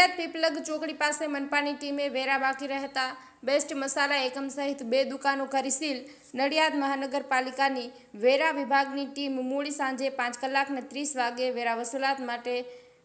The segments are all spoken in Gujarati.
નડિયાદ પીપલગ ચોકડી પાસે મનપાની ટીમે વેરા બાકી રહેતા બેસ્ટ મસાલા એકમ સહિત બે દુકાનો કરી સીલ. નડિયાદ મહાનગરપાલિકાની વેરા વિભાગની ટીમ મૂળી સાંજે પાંચ કલાકને ત્રીસ વાગે વેરા વસૂલાત માટે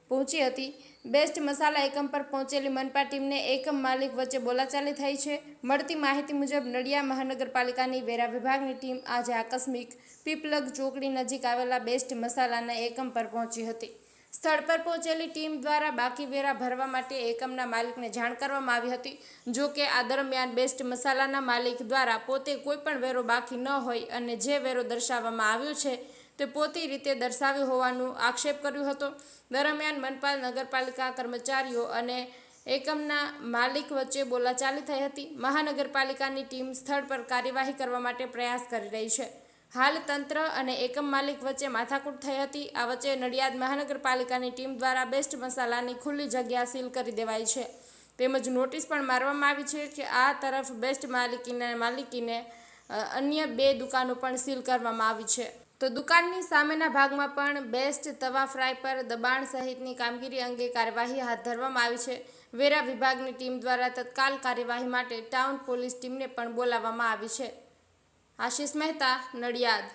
પહોંચી હતી. બેસ્ટ મસાલા એકમ પર પહોંચેલી મનપા ટીમને એકમ માલિક વચ્ચે બોલાચાલી થઈ છે. મળતી માહિતી મુજબ નડિયાદ મહાનગરપાલિકાની વેરા વિભાગની ટીમ આજે આકસ્મિક પીપલગ ચોકડી નજીક આવેલા બેસ્ટ મસાલાના એકમ પર પહોંચી હતી. સ્થળ પર પહોંચેલી ટીમ દ્વારા બાકી વેરા ભરવા માટે એકમના માલિકને જાણ કરવામાં આવી હતી. જો કે આ દરમિયાન બેસ્ટ મસાલાના માલિક દ્વારા પોતે કોઈપણ વેરો બાકી ન હોય અને જે વેરો દર્શાવવામાં આવ્યો છે તે પોતી રીતે દર્શાવ્યો હોવાનું આક્ષેપ કર્યો હતો. દરમિયાન મનપા નગરપાલિકા કર્મચારીઓ અને એકમના માલિક વચ્ચે બોલાચાલી થઈ હતી. મહાનગરપાલિકાની ટીમ સ્થળ પર કાર્યવાહી કરવા માટે પ્રયાસ કરી રહી છે. હાલ તંત્ર અને એકમ માલિક વચ્ચે માથાકૂટ થઈ હતી. આ વચ્ચે નડિયાદ મહાનગરપાલિકાની ટીમ દ્વારા બેસ્ટ મસાલાની ખુલ્લી જગ્યા સીલ કરી દેવાઈ છે. તેમજ નોટિસ પણ મારવામાં આવી છે કે આ તરફ બેસ્ટ માલિકીને માલિકીને અન્ય બે દુકાનો પણ સીલ કરવામાં આવી છે. તો દુકાનની સામેના ભાગમાં પણ બેસ્ટ તવા ફ્રાય પર દબાણ સહિતની કામગીરી અંગે કાર્યવાહી હાથ ધરવામાં આવી છે. વેરા વિભાગની ટીમ દ્વારા તત્કાલ કાર્યવાહી માટે ટાઉન પોલીસ ટીમને પણ બોલાવવામાં આવી છે. આશિષ મહેતા નડિયાદ